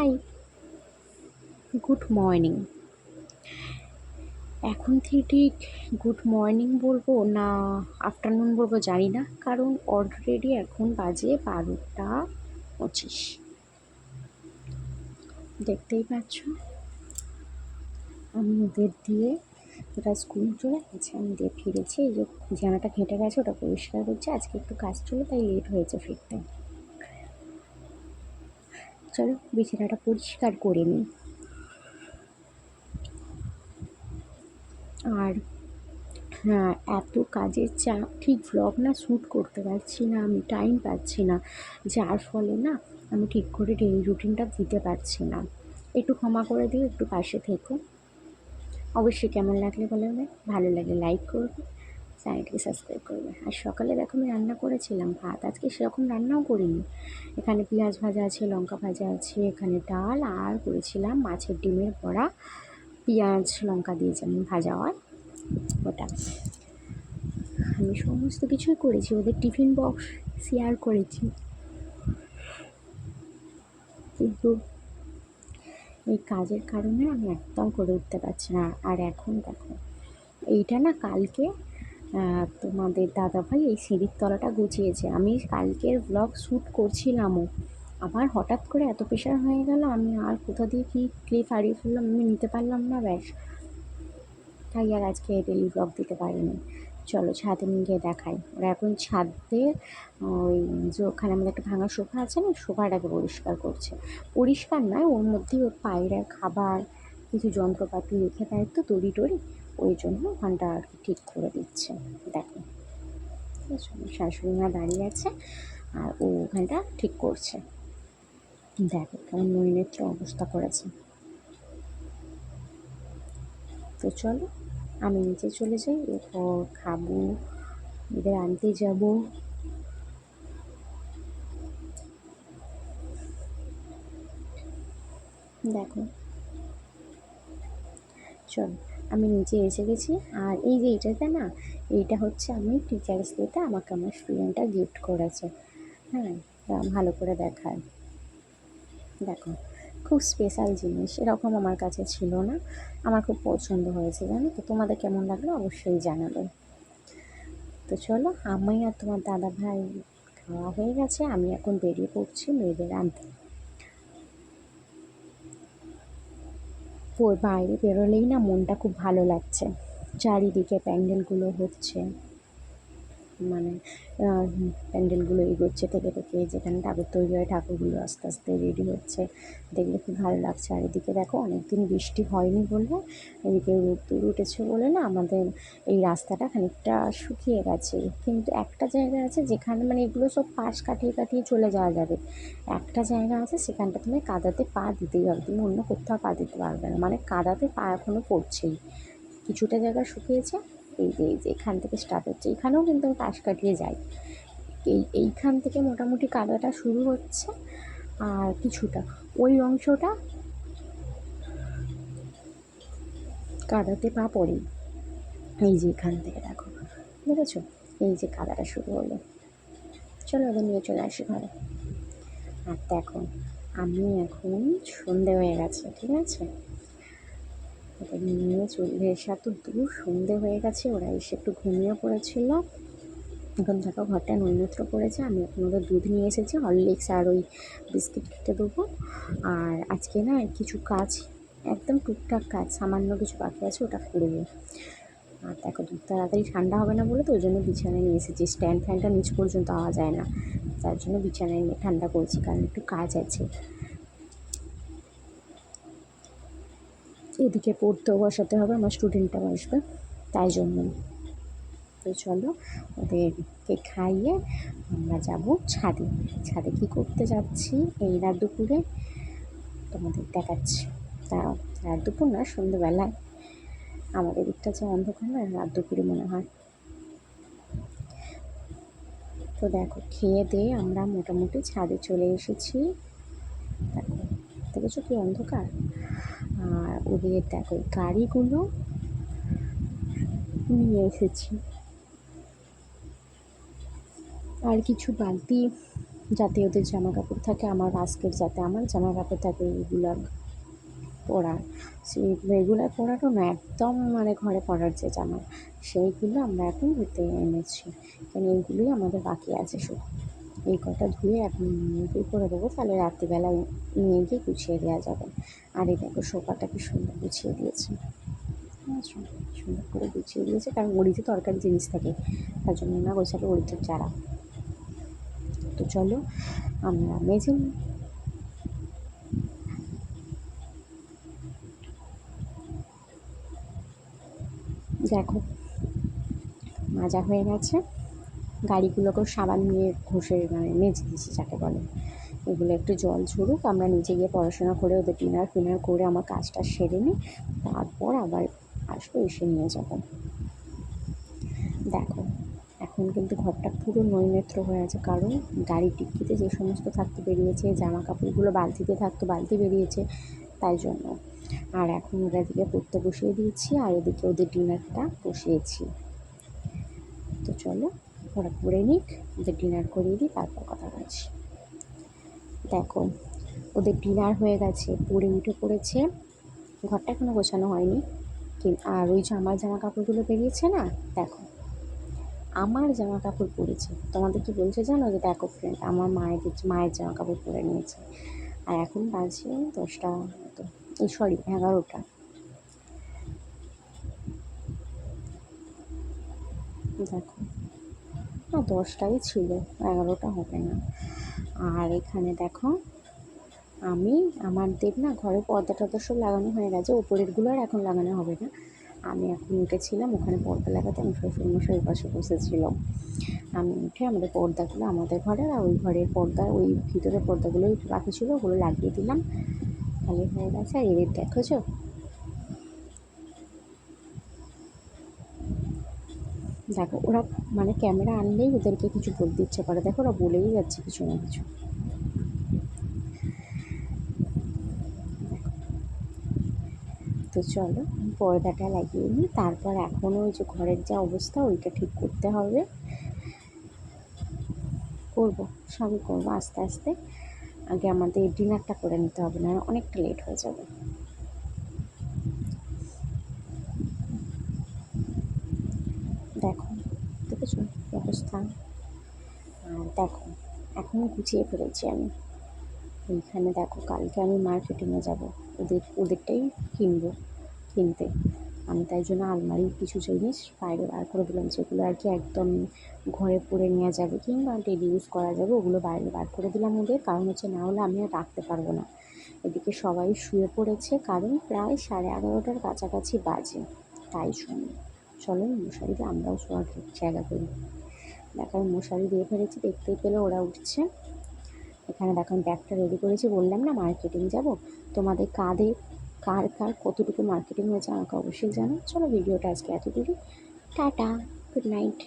High. Good morning. এখন থেকে ঠিক গুড মর্নিং বলব না আফটারনুন বলব জানি না, কারণ অলরেডি এখন বাজে বারোটা পঁচিশ। দেখতেই পাচ্ছ? আমি ওদের দিয়ে ওটা স্কুল চলে গেছে, আমি দিয়ে ফিরেছি, এই যে জানাটা ঘেঁটে গেছে, ওটা পরিষ্কার করছে, আজকে একটু কাজ ছিল, তাই লেট হয়েছে ফিরতে। চলো, বিছানাটা পরিষ্কার করে নিই। আর হ্যাঁ এত কাজের চাপ ঠিক ভ্লগ না শ্যুট করতে পারছি না, আমি টাইম পাচ্ছি না। যার ফলে না, আমি ঠিক করে ডেলি রুটিনটা দিতে পারছি না। একটু ক্ষমা করে দিও, একটু পাশে থেকো। অবশ্যই কেমন লাগলে বলে ভালো লাগলে লাইক করবে। চ্যানেলটিকে সাবস্ক্রাইব করবে। আর সকালে দেখো আমি রান্না করেছিলাম ভাত। আজকে সেরকম রান্নাও করিনি। এখানে পেঁয়াজ ভাজা আছে, লঙ্কা ভাজা আছে, এখানে ডাল, আর করেছিলাম মাছের ডিমের বড়া। পেঁয়াজ, লঙ্কা দিয়ে যেমন ভাজা হয়, ওটা। আমি সমস্ত কিছুই করেছি। ওদের টিফিন বক্স শেয়ার করেছি। কিন্তু এই কাজের কারণে আমি একদম করে উঠতে পারছি না। আর এখন দেখো, এইটা না কালকে তোমাদের দাদাভাই এই সিঁড়ির তলাটা গুছিয়েছে। আমি কালকের ব্লগ শ্যুট করছিলামও আবার হঠাৎ করে এত প্রেশার হয়ে গেল, আমি আর কোথা দিয়ে কী ক্লিপ হারিয়ে ফেললাম আমি নিতে পারলাম না, ব্যাস। তাই আর আজকে ডেলি ব্লগ দিতে পারিনি। চলো ছাদে নিয়ে গিয়ে দেখাই। ওরা এখন ছাদে, ওই যে ওখানে আমাদের একটা ভাঙা সোফা আছে না, সোফাটাকে পরিষ্কার করছে। পরিষ্কার নয়, ওর মধ্যেই ওর পায়রা খাবার, কিছু যন্ত্রপাতি রেখে দেয় তো তরি টরি ওই জন্য ওখানটা আর কি ঠিক করে দিচ্ছে। দেখো শাশুড়ি মা দাঁড়িয়ে আছে আর ও ওখানটা ঠিক করছে। দেখো কেমন নৈনেত্র অবস্থা করেছে। তো চলো, আমি নিচে চলে যাই, এরপর খাব, এদের আনতে যাব। দেখো, চল। আমি নিচে এসে গেছি। আর এই যে এইটাতে না, এইটা হচ্ছে আমি টিচার্স ডেতে আমাকে আমার স্টুডেন্টটা গিফট করেছে। হ্যাঁ ভালো করে দেখায়। দেখো, খুব স্পেশাল জিনিস। এরকম আমার কাছে ছিল না। আমার খুব পছন্দ হয়েছে, জানো তো? তোমাদের কেমন লাগল অবশ্যই জানাবে। তো চলো, আমি আর তোমার দাদা ভাই খাওয়া হয়ে গেছে। আমি এখন বেরিয়ে পড়ছি মেয়েদের আনতে। বাইরে বেরোলেই না মনটা খুব ভালো লাগছে। চারিদিকে প্যান্ডেলগুলো হচ্ছে। মানে প্যান্ডেলগুলো এগোচ্ছে থেকে থেকে, যেখানে ঠাকুর তৈরি হয়, ঠাকুরগুলো আস্তে আস্তে রেডি হচ্ছে। দেখলে খুব ভালো লাগছে। আর এদিকে দেখো, অনেকদিন বৃষ্টি হয়নি বলে এদিকে রোদ্দুর উঠেছে বলে না, আমাদের এই রাস্তাটা খানিকটা শুকিয়ে গেছে। কিন্তু একটা জায়গা আছে যেখানে মানে এগুলো সব পাশ কাটিয়ে কাটিয়ে চলে যাওয়া যাবে। একটা জায়গা আছে সেখানটা তুমি কাদাতে পা দিতেই হবে। তুমি অন্য কোথাও পা দিতে পারবে না। মানে কাদাতে পা এখনও পড়ছেই। কিছুটা জায়গা শুকিয়েছে এই যে এই যে এখান থেকে স্টার্ট হচ্ছে, এখানেও কিন্তু আমি পাশ কাটিয়ে যাই। এই, এইখান থেকে মোটামুটি কাদাটা শুরু হচ্ছে আর কিছুটা। ওই অংশটা কাদাতে পা পড়েই এই যে এখান থেকে দেখো দেখেছ এই যে কাদাটা শুরু হলো। চলো ওদের নিয়ে চলে আসি ঘরে। আর দেখো, আমি এখন সন্ধে হয়ে গেছে, ঠিক আছে? নিয়ে চলে এসে তো দূর সন্ধে হয়ে গেছে, ওরা এসে একটু ঘুমিয়ে পড়েছিল। এখন দেখো ঘরটা নৈনত্র করেছে আমি এখন ওদের দুধ নিয়ে এসেছি, হরলিক্স আর ওই বিস্কিট খেতে দেবো। আর আজকে না কিছু কাজ, একদম টুকটাক কাজ, সামান্য কিছু বাকি আছে, ওটা করব আর দেখো দুধ তাড়াতাড়ি ঠান্ডা হবে না বলে তো, ওই জন্য বিছানায় নিয়ে এসেছি। স্ট্যান্ড ফ্যানটা নিচ পর্যন্ত আওয়া যায় না, তার জন্য বিছানায় নিয়ে ঠান্ডা করছি, কারণ একটু কাজ আছে। এদিকে পড়তেও বসাতে হবে, আমার স্টুডেন্টটাও আসবে, তাই জন্য। তো চলো, ওদেরকে খাইয়ে আমরা যাব ছাদে। ছাদে কী করতে যাচ্ছি? এই রাত দুপুরে তোমাদের দেখাচ্ছি। তা রাত দুপুর না, সন্ধ্যেবেলায়। আমাদের দিকটা যে অন্ধকার না, রাত দুপুরে মনে হয়। তো দেখো, খেয়ে দিয়ে আমরা মোটামুটি ছাদে চলে এসেছি। দেখো, দেখেছ কি অন্ধকার? আর ওদের দেখো গাড়িগুলো নিয়ে এসেছি। আর কিছু বালতি যাতে ওদের জামা কাপড় থাকে, আমার আজকের যাতে আমার জামা কাপড় থাকে রেগুলার পরার সেই রেগুলার পরারও না, একদম মানে ঘরে পরার যে জামা, সেইগুলো আমরা এখন ধুতে এনেছি। কারণ এইগুলোই আমাদের বাকি আছে শুধু। এই কটা ধুয়ে এখন নিয়ে করে দেবো, তাহলে রাত্রিবেলা নিয়ে গিয়ে গুছিয়ে দেওয়া যাবে। আর এই দেখো সোফাটাকে সুন্দর গুছিয়ে দিয়েছে। আচ্ছা সুন্দর করে গুছিয়ে দিয়েছে, কারণ ওড়িতে তরকারি জিনিস থাকে, তার জন্য না গোছালো ওড়িতে চারা। তো চলো, আমরা মেজে দেখো, মাজা হয়ে গেছে। গাড়িগুলোকেও সাবান নিয়ে ঘষে মানে মেজে দিয়েছি যাকে বলে। এগুলো একটু জল ঝরুক, আমরা নিচে গিয়ে পড়াশোনা করে ওদের ডিনার ফিনার করে আমার কাজটা সেরে নিই, তারপর আবার আসব, এসে নিয়ে যাব। দেখো, এখন কিন্তু ঘরটা পুরো নৈনেত্র হয়ে আছে, কারণ গাড়ির টিক্কিতে যে সমস্ত থাকতে বেরিয়েছে জামা কাপড়গুলো বালতিতে থাকতো, বালতি বেরিয়েছে, তাই জন্য। আর এখন ওরা দিকে পড়তে বসিয়ে দিয়েছি, আর এদিকে ওদের ডিনারটা বসিয়েছি। তো চলো ওরা পড়ে নিক, ওদের ডিনার করিয়ে দিই তারপর কথা বলছি। দেখো, ওদের ডিনার হয়ে গেছে, পড়ে উঠে পড়েছে। ঘরটা এখনও গোছানো হয়নি। আর ওই যে আমার জামা কাপড়গুলো বেরিয়েছে না, দেখো। আমার জামা কাপড় পরেছে তোমাদের কি বলছে জানো যে, দেখো ফ্রেন্ড আমার মায়ের মায়ের জামা কাপড় পরে নিয়েছে। আর এখন বাজে দশটা মতো। এই সরি এগারোটা। দেখো। না, দশটাই ছিল, এগারোটা হবে না। আর এখানে দেখো, আমি আমাদের না ঘরে পর্দা টর্দা সব লাগানো হয়ে গেছে, ওপরেরগুলো আর এখন লাগানো হবে না। আমি এখন উঠেছিলাম, ওখানে পর্দা লাগাতে আমি শ্বশুরমশাই ওই পাশে বসেছিলাম আমি উঠে আমাদের পর্দাগুলো, আমাদের ঘরে আর ওই ঘরের পর্দা, ওই ভিতরের পর্দাগুলোই বাকি ছিল, ওগুলো লাগিয়ে দিলাম। তাহলে হয়ে গেছে, আর এদের দেখেছ? দেখো, ওরা মানে ক্যামেরা আনলেই ওদেরকে কিছু বলতে ইচ্ছে করে। দেখো, ওরা বলেই যাচ্ছে কিছু না কিছু। তো চলো পর্দাটা লাগিয়ে নিই। তারপর এখনও ওই যে ঘরের যা অবস্থা, ওইটা ঠিক করতে হবে। করব সবই করব আস্তে আস্তে। আগে আমাদের ডিনারটা করে নিতে হবে না অনেকটা লেট হয়ে যাবে। দেখো, দেখেছ? কি অবস্থা আর দেখো এখন গুছিয়ে ফেলেছি আমি। এইখানে দেখো, কালকে আমি মার্কেটিংয়ে যাব। ওদের, ওদেরটাই কিনবো, কিনতে। আমি তাই জন্য আলমারির কিছু জিনিস বাইরে বার করে দিলাম, যেগুলো আর কি একদম ঘরে পরে নেওয়া যাবে কিংবা ডেলি ইউজ করা যাবে, ওগুলো বাইরে বার করে দিলাম ওদের। কারণ হচ্ছে না হলে আমি আর রাখতে পারব না। এদিকে সবাই শুয়ে পড়েছে, কারণ প্রায় সাড়ে এগারোটার কাছাকাছি বাজে। তাই জন্য। চলো মশারি দিয়ে আমরাও শোয়ার জায়গা করি। দেখো মশারি দিয়ে ফেলেছি, দেখতেই পেলে ওরা উঠছে। এখানে দেখো, আমি ব্যাগটা রেডি করেছি, বললাম না মার্কেটিং যাব? তোমাদের কাঁধে কার কার কতটুকু মার্কেটিং হয়েছে আমাকে অবশ্যই জানো চলো ভিডিওটা আজকে এতটুকু টাটা গুড নাইট